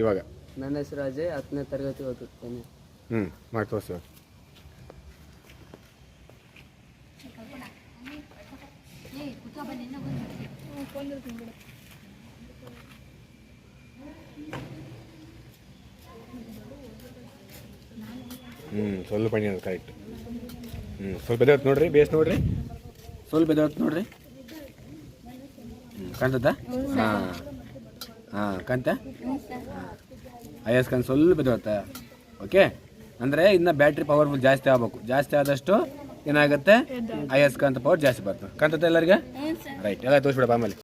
ಇವಾಗ. ನನ್ನ ಹೆಸರು ಅಜಯ್ ಹತ್ತನೇ ತರಗತಿ ಓದುತ್ತೇನೆ. ಹ್ಞೂ ಮಾಡಿ ತೋರಿಸಿ ಇವಾಗ. ಹ್ಞೂ ಸ್ವಲ್ಪ ಎಣ್ಣೆ ಅದು ಕರೆಕ್ಟ್ ಹ್ಞೂ ಸ್ವಲ್ಪ ಎದ್ದೇವತ್ತು ನೋಡ್ರಿ ಬೇಸ್ ನೋಡ್ರಿ. ಸ್ವಲ್ಪ ಎದ್ದೇವತ್ತು ನೋಡ್ರಿ. ಹ್ಞೂ ಕಾಣ್ತದ? ಹಾಂ. ಹಾಂ ಕಂತೆ? ಐ ಎಸ್ ಕಾನ್ ಸ್ವಲ್ಪ ಬಿದ್ದೋಗುತ್ತೆ ಓಕೆ ಅಂದರೆ ಇನ್ನು ಬ್ಯಾಟ್ರಿ ಪವರ್ಫುಲ್ ಜಾಸ್ತಿ ಆಗಬೇಕು. ಜಾಸ್ತಿ ಆದಷ್ಟು ಏನಾಗುತ್ತೆ? ಐ ಎಸ್ ಕಾಂತ ಪವರ್ ಜಾಸ್ತಿ ಬರ್ತದೆ. ಕಾಣ್ತದೆ ಎಲ್ಲರಿಗೆ? ರೈಟ್ ಎಲ್ಲ ತೋರಿಸ್ಬಿಡಪ್ಪ ಆಮೇಲೆ